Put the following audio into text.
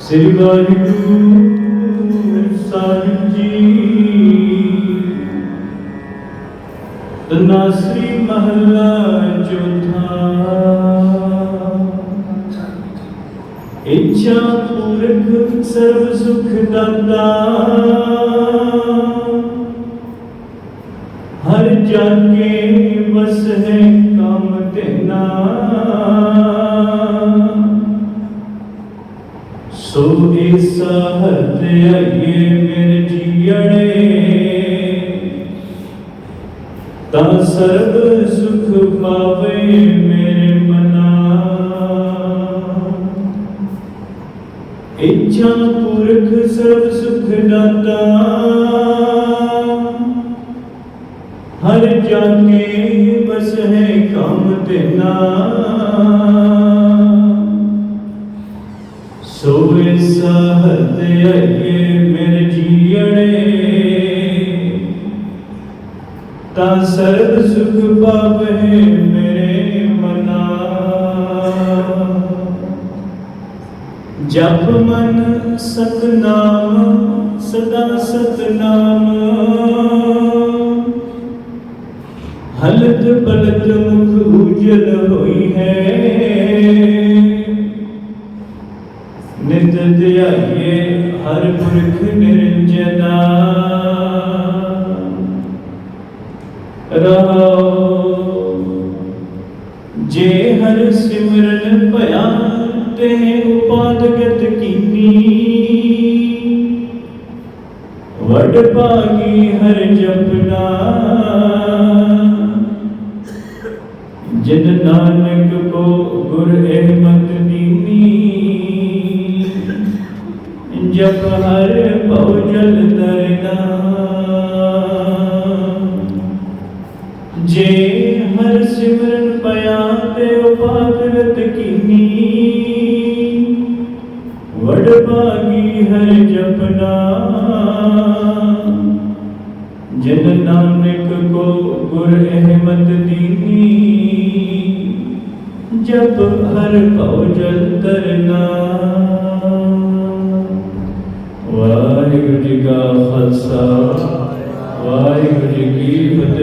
ਸ੍ਰੀ ਵਾਹਿਗੁਰੂ ਸਾਹਿਬ ਜੀ ਤਨਾਸਰੀ ਮਹੱਲਾ ਚੌਥਾ ਇੱਛਾ ਪੂਰਖ ਸਰਬ ਸੁਖ ਦਾਤਾ ਹਰ ਜਾਗੇ ਵਸ ਹੈ ਆਈਏ ਮੇਰੇ ਜੀਣੇ ਤਾਂ ਸਰਬ ਸੁਖ ਪਾਵੇ ਮੇਰੇ ਮਨਾ। ਇੱਛਾ ਪੁਰਖ ਸਰਬ ਸੁਖ ਦਾਤਾ। ਹਰ ਜਾਗੇ ਬਸ ਹੈ ਕੰਮ ਤੇਨਾ ਸੋਏ ਤਾਂ ਸਰਬ ਸੁਖ ਪਾਵੇ ਮੇਰੇ ਮਨਾ। ਜਪ ਮਨ ਸਤਨਾਮ, ਸਦਾ ਸਤਨਾਮ। ਹਲਤ ਪਲਤ ਮੁਖ ਉਜਲ ਹੋਈ ਹੈ। ਨਿਤ ਧਿਆਈਏ ਹਰ ਪੁਰਖ ਨਿਰੰਜਨਾ। ਰਹਾਉ ਜੇ ਹਰ ਸਿਮਰਨ ਭਇਆ ਤੇ ਉਪਾਦਗਤ ਕੀਨੀ। ਵਡ ਭਾਗੀ ਹਰ ਜਪਨਾ ਜਿਨ ਨਾਨਕ ਕੋ ਗੁਰ ਅਹਿਮਤ ਦੀਨੀ। ਜਪ ਹਰ ਭਉ ਜਲ ਤਰਨਾ ਜੇ ਹਰ ਸਿਮਰਨ ਪਿਆ ਤੇ ਉਪਾਦਰਤ ਕੀਨੀ। ਵਡ ਭਾਗੀ ਹਰ ਜਪਨਾ। ਜਿਨ ਨਾਨਕ ਕੋ ਗੁਰ ਅਹਿਮਤ ਦੀਨੀ। ਜਪ ਹਰ ਭਉ ਜਲ ਤਰਨਾ। ਵਾਹਿਗੁਰੂ ਜੀ ਕਾ ਖਾਲਸਾ। ਵਾਹਿਗੁਰੂ ਜੀ ਕੀ ਫਤਿਹ।